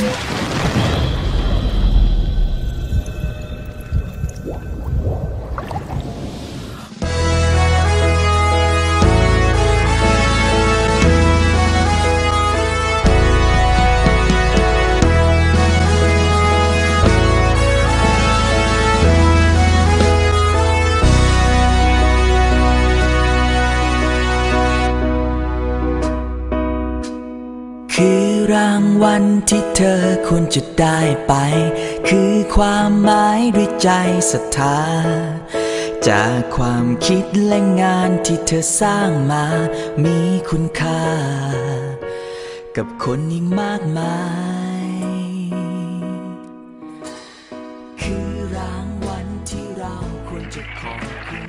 Yeah. คือรางวัลที่เธอควรจะได้ไป คือความหมายด้วยใจศรัทธา จากความคิดและงานที่เธอสร้างมา มีคุณค่า กับคนยิ่งมากมาย คือรางวัลที่เราควรจะขอบคุณ